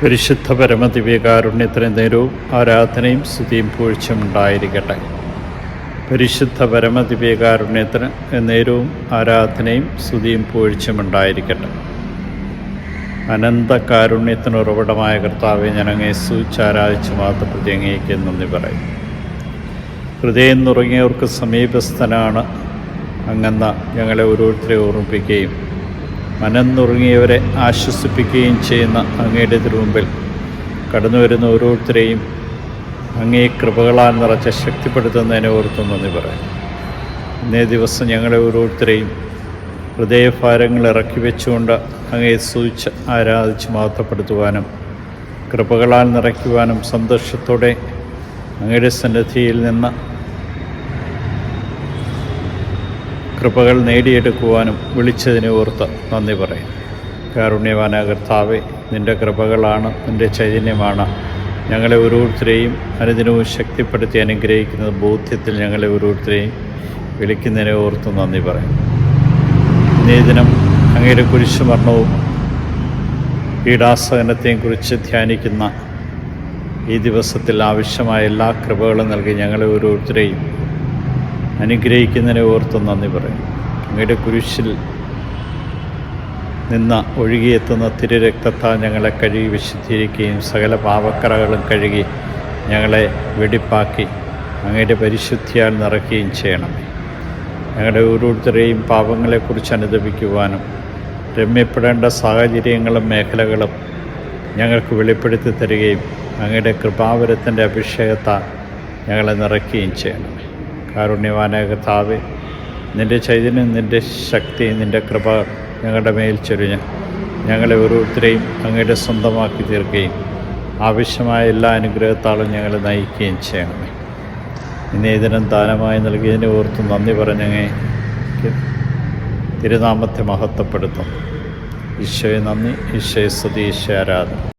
പരിശുദ്ധ പരമദിവ്യകാരുണ്യത്തിന് നേരവും ആരാധനയും സ്തുതിയും പൂഴ്ചയും ഉണ്ടായിരിക്കട്ടെ. പരിശുദ്ധ പരമദിവ്യകാരുണ്യത്തിന് നേരവും ആരാധനയും സ്തുതിയും പൂഴ്ചയും ഉണ്ടായിരിക്കട്ടെ. അനന്ത കാരുണ്യത്തിന് ഉറവിടമായ കർത്താവെ ഞാൻ അങ്ങേ സൂച്ചാരാധിച്ച് മാത്രപ്രതി അങ്ങേക്ക് നന്ദി പറയും. ഹൃദയം നുറങ്ങിയവർക്ക് സമീപസ്ഥനാണ് അങ്ങെന്ന ഞങ്ങളെ ഓരോരുത്തരെ ഓർമ്മിപ്പിക്കുകയും മനം നുറുങ്ങിയവരെ ആശ്വസിപ്പിക്കുകയും ചെയ്യുന്ന അങ്ങയുടെ തിരുമുമ്പിൽ കടന്നു വരുന്ന ഓരോരുത്തരെയും അങ്ങേ കൃപകളാൽ നിറച്ച് ശക്തിപ്പെടുത്തുന്നതിനെ ഓർത്തു നന്ദി പറയാം. ഇന്നേ ദിവസം ഞങ്ങളെ ഓരോരുത്തരെയും ഹൃദയഭാരങ്ങൾ ഇറക്കി വെച്ചുകൊണ്ട് അങ്ങയെ സൂചിച്ച് ആരാധിച്ച് മഹത്വപ്പെടുത്തുവാനും കൃപകളാൽ നിറയ്ക്കുവാനും സന്തോഷത്തോടെ അങ്ങയുടെ സന്നിധിയിൽ നിന്ന് കൃപകൾ നേടിയെടുക്കുവാനും വിളിച്ചതിനെ ഓർത്ത് നന്ദി പറയും. കാരുണ്യവാന കർത്താവെ നിന്റെ കൃപകളാണ് നിന്റെ ചൈതന്യമാണ്. ഞങ്ങളെ ഓരോരുത്തരെയും അനുദിനവും ശക്തിപ്പെടുത്തി അനുഗ്രഹിക്കുന്നത് ബോധ്യത്തിൽ ഞങ്ങളെ ഓരോരുത്തരെയും വിളിക്കുന്നതിനെ ഓർത്ത് നന്ദി പറയും. ഇന്നേ ദിനം അങ്ങയുടെ കുരിശുമരണവും പീഡാസഹനത്തെയും കുറിച്ച് ധ്യാനിക്കുന്ന ഈ ദിവസത്തിൽ ആവശ്യമായ എല്ലാ കൃപകളും നൽകി ഞങ്ങളെ ഓരോരുത്തരെയും അനുഗ്രഹിക്കുന്നതിനെ ഓർത്ത് നന്ദി പറയും. അങ്ങയുടെ കുരിശിൽ നിന്ന ഒഴുകിയെത്തുന്ന തിരുരക്തത്താൽ ഞങ്ങളെ കഴുകി വിശുദ്ധീകരിക്കുകയും സകല പാവക്കറകളും കഴുകി ഞങ്ങളെ വെടിപ്പാക്കി അങ്ങയുടെ പരിശുദ്ധിയാൽ നിറയ്ക്കുകയും ചെയ്യണമേ ഞങ്ങളുടെ ഓരോരുത്തരെയും പാപങ്ങളെക്കുറിച്ച് അനുദപിക്കുവാനും രമ്യപ്പെടേണ്ട സാഹചര്യങ്ങളും മേഖലകളും ഞങ്ങൾക്ക് വെളിപ്പെടുത്തി തരികയും അങ്ങയുടെ കൃപാവരത്തിന്റെ അഭിഷേകത്താൽ ഞങ്ങളെ നിറയ്ക്കുകയും ചെയ്യണമേ കാരുണ്യവാനായ കർത്താവെ നിന്റെ ചൈതന്യം നിന്റെ ശക്തി നിന്റെ കൃപ ഞങ്ങളുടെ മേൽ ചൊരിഞ്ഞ് ഞങ്ങളെ ഓരോരുത്തരെയും അങ്ങയുടെ സ്വന്തമാക്കി തീർക്കുകയും ആവശ്യമായ എല്ലാ അനുഗ്രഹത്താളും ഞങ്ങളെ നയിക്കുകയും ചെയ്യണമേ. ഇന്നേ ദിനം ദാനമായി നൽകിയതിനെ ഓർത്ത് നന്ദി പറഞ്ഞങ്ങേ. തിരുനാമത്തെ മഹത്വപ്പെടുത്തും. ഈശോയെ നന്ദി ഈശോയെ സ്തുതി ഈശോ ആരാധന.